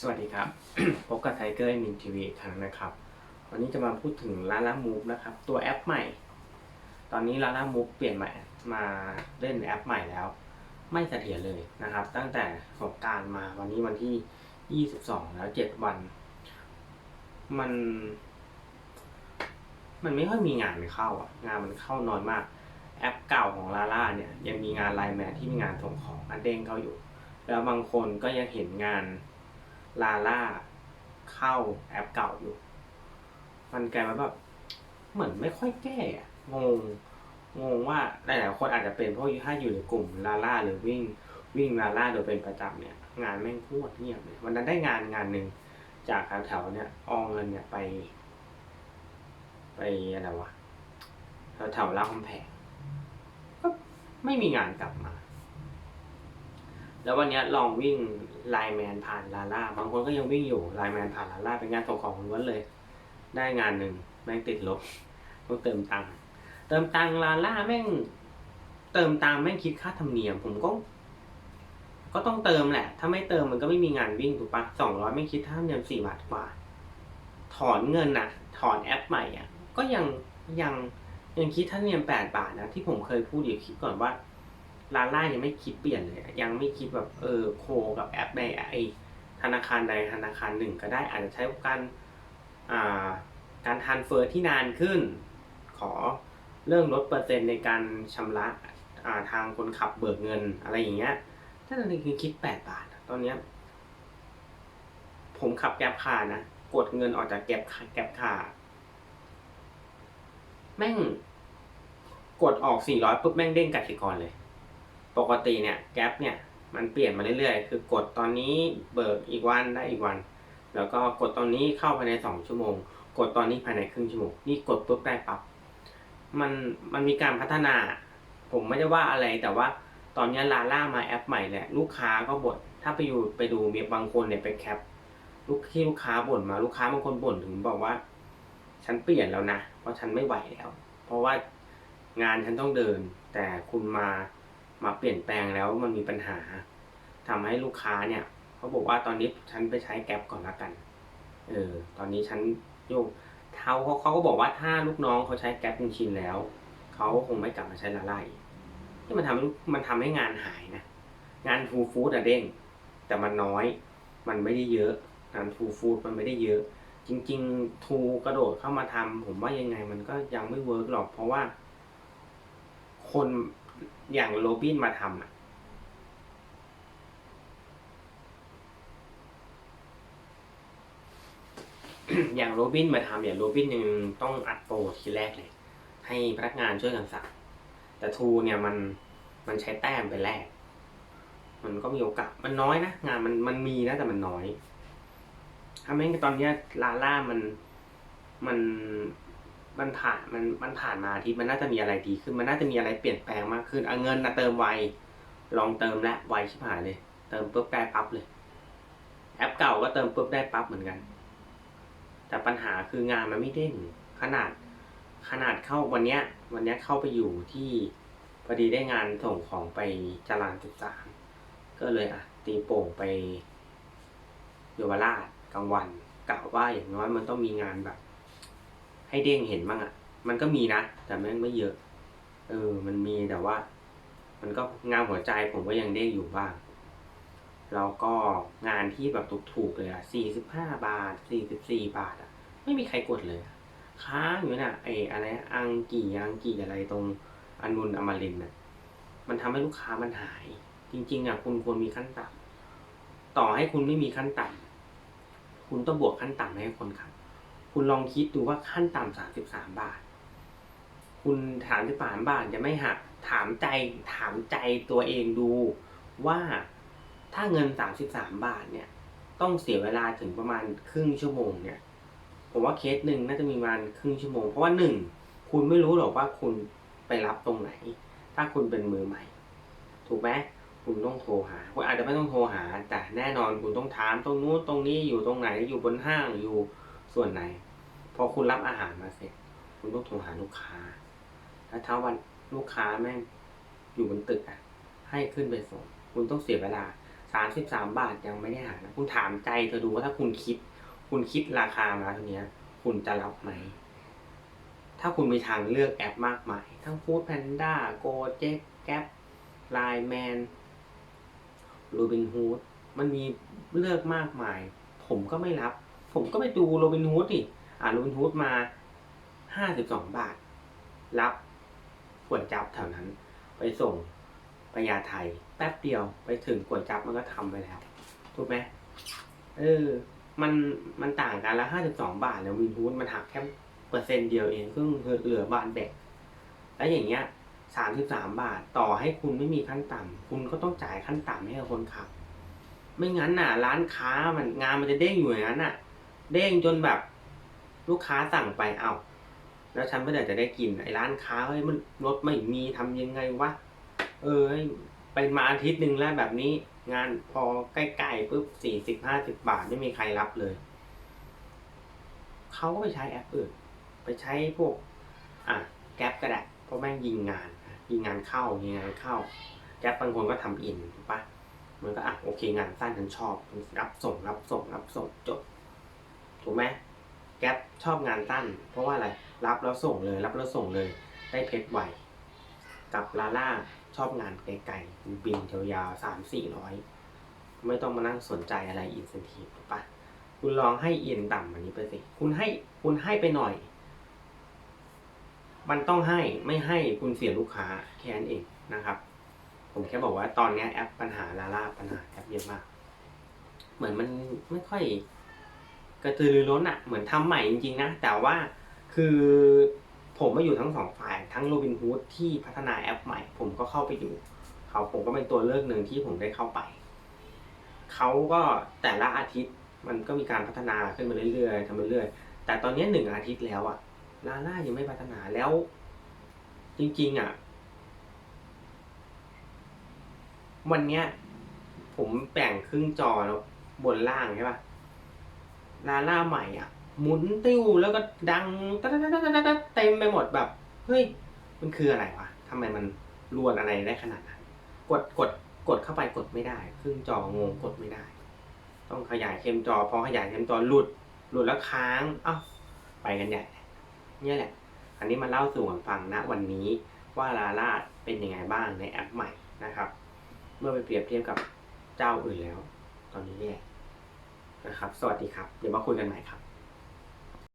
สวัสดีครับ พบกับไทเกอร์มินทีวีครั้งนะครับ วันนี้จะมาพูดถึงลาล่ามูฟนะครับ ตัวแอปใหม่ ตอนนี้ลาล่ามูฟเปลี่ยนม่มาเล่นแอปใหม่แล้ว ไม่เสถียรเลยนะครับ ตั้งแต่สงการมาวันนี้วันที่ 22 แล้ว 7 วัน มัน มันไม่ค่อยมีงานเข้าอะ งานมันเข้าน้อยมาก แอปเก่าของลาล่าเนี่ย ยังมีงานไลน์แมนที่มีงานส่งของอันเด้งเข้าอยู่ แล้วบางคนก็ยังเห็นงาน ลาล่าเข้าแอปเก่าอยู่ มันกลายมาแบบเหมือนไม่ค่อยแก้อะงงงงว่าหลายๆคนอาจจะเป็นเพราะถ้าอยู่ในกลุ่มลาล่าหรือวิ่งวิ่งลาล่าโดยเป็นประจำเนี่ย งานแม่งพูดเงียบเลยวันนั้นได้งานงานหนึ่งจากแถวๆเนี่ยเออเงินเนี่ยไป ไปอะไรวะแถวแถวๆรามคำแพงก็ไม่มีงานกลับมา แล้ววันนี้ลองวิ่งไลแมนผ่านลาล่าบางคนก็ยังวิ่งอยู่ไลแมนผ่านลาล่าเป็นงานส่งของล้วนเลย ได้งานหนึ่งแม่งติดลบต้องเติมตังค์เติมตังค์ลาล่าแม่ง เติมตังค์แม่งคิดค่าธรรมเนียม ผมก็ ก็ต้องเติมแหละ ถ้าไม่เติมมันก็ไม่มีงานวิ่งถูกปะสองร้อยไม่คิดค่าธรรมเนียมสี่บาทกว่า ถอนเงินน่ะ ถอนแอปใหม่อะ ก็ยังยังยังคิดค่าธรรมเนียมแปดบาทนะที่ผมเคยพูดอยู่คลิปก่อนว่า ลาล่ายังไม่คิดเปลี่ยนเลยยังไม่คิดแบบเออโคกับแอปในไอธนาคารใดธนาคารหนึ่งก็ได้อาจจะใช้การาการทันเฟอร์ที่นานขึ้น ขอเรื่องลดเปอร์เซ็นต์ในการชำระาทางคนขับเบิกเงินอะไรอย่างเงี้ย ถ้าตอนนี้คือคิดแปดบาท ตอนเนี้ยผมขับแก๊ปคานะ กดเงินออกจากแก๊ปคาแก๊ปคาแม่ง กดออกสี่ร้อยปุ๊บแม่งเด้งกสิกรเลย ปกติเนี่ยแก๊ปเนี่ยมันเปลี่ยนมาเรื่อยๆ คือกดตอนนี้เบิกอีกวันได้อีกวัน แล้วก็กดตอนนี้เข้าภายในสองชั่วโมง กดตอนนี้ภายในครึ่งชั่วโมง นี่กดปุ๊บได้ปั๊บ มันมันมีการพัฒนา ผมไม่ได้ว่าอะไรแต่ว่าตอนนี้ลาล่ามาแอปใหม่แหละลูกค้าก็บ่น ถ้าไปอยู่ไปดูมีบางคนเนี่ยไปแคปลูกที่ลูกค้าบ่นมาลูกค้าบางคนบ่นถึงบอกว่า ฉันเปลี่ยนแล้วนะ เพราะฉันไม่ไหวแล้ว เพราะว่างานฉันต้องเดิน แต่คุณมา มาเปลี่ยนแปลงแล้วมันมีปัญหาทำให้ลูกค้าเนี่ยเขาบอกว่าตอนนี้ฉันไปใช้แก๊ปก่อนละกัน เออ ตอนนี้ฉันโยกเท้าเขาเขาก็บอกว่าถ้าลูกน้องเขาใช้แก๊ปจนชินแล้วเขาคงไม่กลับมาใช้ลาล่าอีกที่มันทำมันทำให้งานหายนะ งานฟูฟูดอะเด้ง แต่มันน้อย มันไม่ได้เยอะ งานฟูฟูดมันไม่ได้เยอะ จริง ๆ ทูกระโดดเข้ามาทำผมว่ายังไงมันก็ยังไม่เวิร์กหรอก เพราะว่า คน อย่างโรบินมาทำอะอย่างโรบินมาทำอย่างโรบินยังต้องอัดโปรทีแรกเลย ให้พนักงานช่วยกันสั่งแต่ทูเนี่ยมันมันใช้แต้มไปแลกมันก็มีโอกาสมันน้อยนะ งานมันมันมีนะแต่มันน้อยทำให้ตอนนี้ลาล่ามันมัน มันผ่านมันมันผ่านมาอาที่มันน่าจะมีอะไรดีขึ้น มันน่าจะมีอะไรเปลี่ยนแปลงมากขึ้นเอาเงินนะเติมไวลองเติมแล้วไวชิบหายเลย เติมปุ๊บได้ปั๊บเลย แอปเก่าก็เติมปุ๊บได้ปั๊บเหมือนกัน แต่ปัญหาคืองานมันไม่เด้งขนาดขนาดเข้าวันเนี้ย วันเนี้ยเข้าไปอยู่ที่พอดีได้งานส่งของไปจรานจุดสามก็เลยอะ ตีโป่งไปเยาวราชกลางวันกะว่าอย่างน้อยมันต้องมีงานแบบ ให้เด้งเห็นบ้างอะ มันก็มีนะ แต่แม่งไม่เยอะ เออ มันมีแต่ว่า มันก็งานหัวใจผมก็ยังเด้งอยู่บ้าง แล้วก็งานที่แบบถูกๆเลยอะสี่สิบห้าบาทสี่สิบสี่บาทอะ ไม่มีใครกดเลย ค้างอยู่น่ะไอ้อะไรอังกี่อังกี่อะไรตรงอนุนอมรินน่ะ มันทำให้ลูกค้ามันหาย จริง ๆอะคุณควรมีขั้นต่ำต่อให้คุณไม่มีขั้นต่ำคุณต้องบวกขั้นต่ำให้คนขับ คุณลองคิดดูว่าขั้นต่ำสามสิบสามบาท คุณถามที่สามบาทจะไม่หักถามใจถามใจตัวเองดูว่าถ้าเงินสามสิบสามบาทเนี่ย ต้องเสียเวลาถึงประมาณครึ่งชั่วโมงเนี่ย ผมว่าเคสหนึ่งน่าจะมีประมาณครึ่งชั่วโมง เพราะว่าหนึ่งคุณไม่รู้หรอกว่าคุณไปรับตรงไหน ถ้าคุณเป็นมือใหม่ ถูกไหมคุณต้องโทรหาคุณอาจจะไม่ต้องโทรหา แต่แน่นอนคุณต้องถามตรงนู้นตรงนี้อยู่ตรงไหนอยู่บนห้างอยู่ ส่วนไหน พอคุณรับอาหารมาเสร็จ คุณต้องโทรหาลูกค้าแล้วถ้าวันลูกค้าแม่งอยู่บนตึกอะ ให้ขึ้นไปส่ง คุณต้องเสียเวลาสามสิบสามบาทยังไม่ได้หานะคุณถามใจเธอดูว่าถ้าคุณคิด คุณคิดราคามาเท่านี้คุณจะรับไหม ถ้าคุณมีทางเลือกแอปมากมาย ทั้ง Food Panda Go j e k Gap Line Man Robin Hood มันมีเลือกมากมาย ผมก็ไม่รับ ผมก็ไปดูโรบินฮูดดิอ่าโรบินฮูดมาห้าสิบสองบาท รับขวดจับแถวนั้น ไปส่งไปยาไทย แป๊บเดียวไปถึงขวดจับมันก็ทำไปแล้ว ถูกไหมเออ มันมันต่างกันละห้าสิบสองบาทแล้ววินฮูดมันหักแค่เปอร์เซ็นต์เดียวเองซึ่งเหลือบาทแบกแล้วอย่างเงี้ยสามสิบสามบาทต่อให้คุณไม่มีขั้นต่ำคุณก็ต้องจ่ายขั้นต่ำให้กับคนขับ ไม่งั้นน่ะ ร้านค้ามันงานมันจะเด้งอยู่อย่างนั้นน่ะ เด้งจนแบบลูกค้าสั่งไปเอาแล้วฉันไม่ได้จะได้กินไอ้ร้านค้าเฮ้ยมันรถไม่มีทำยังไงวะเออไปมาอาทิตย์หนึ่งแล้วแบบนี้ งานพอใกล้ๆปุ๊บสี่สิบห้าสิบบาทไม่มีใครรับเลยเขาก็ไปใช้แอปอื่นไปใช้พวก อะแก๊ปก็ได้เพราะแม่งยิงงาน ยิงงานเข้ายิงงานเข้าแก๊ปบางคนก็ทำอินถูกปะมันก็อะโอเคงานสั้นฉันชอบรับส่งรับส่งรับส่งจบ ถูกไหมแก๊ปชอบงานสั้น เพราะว่าอะไร รับแล้วส่งเลย รับแล้วส่งเลย ได้เพชรไว กับลาล่าชอบงานไกลๆบินยาวๆสามสี่ร้อยไม่ต้องมานั่งสนใจอะไรอินเซนทีฟถูกปะคุณลองให้เอียนต่ำกว่านี้ไปสิ คุณให้คุณให้ไปหน่อย มันต้องให้ไม่ให้คุณเสียลูกค้าแค่นั้นเองนะครับ ผมแค่บอกว่าตอนนี้แอปปัญหาลาล่าปัญหาแอปเยอะมาก เหมือนมันไม่ค่อย กระตือรือร้นอะเหมือนทำใหม่จริงๆนะ แต่ว่าคือผมมาอยู่ทั้งสองฝ่ายทั้งโรบินฮูดที่พัฒนาแอปใหม่ ผมก็เข้าไปอยู่ เขาผมก็เป็นตัวเลือกหนึ่งที่ผมได้เข้าไป เขาก็แต่ละอาทิตย์มันก็มีการพัฒนาขึ้นมาเรื่อยๆทำไปเรื่อยๆแต่ตอนนี้หนึ่งอาทิตย์แล้วอะลาล่ายังไม่พัฒนาแล้ว จริง ๆ อะ วันเนี้ย ผมแบ่งครึ่งจอแล้วบนล่างใช่ปะ ลาล่าใหม่อะ หมุนติ้วแล้วก็ดังตะตะตะตะตะตะเต็มไปหมดแบบ เฮ้ย มันคืออะไรวะทำไมมันรวนอะไรได้ขนาดนั้น กดกดกดเข้าไปกดไม่ได้ครึ่งจองงกดไม่ได้ ต้องขยายเต็มจอพอขยายเต็มจอหลุด หลุดแล้วค้างเอ้าไปกันใหญ่เนี่ยแหละ อันนี้มาเล่าสู่กันฟังนะวันนี้ว่าลาล่าเป็นยังไงบ้างในแอปใหม่นะครับ เมื่อไปเปรียบเทียบกับเจ้าอื่นแล้ว ตอนนี้เนี่ย นะครับ สวัสดีครับ เดี๋ยวมาคุยกันใหม่ครับ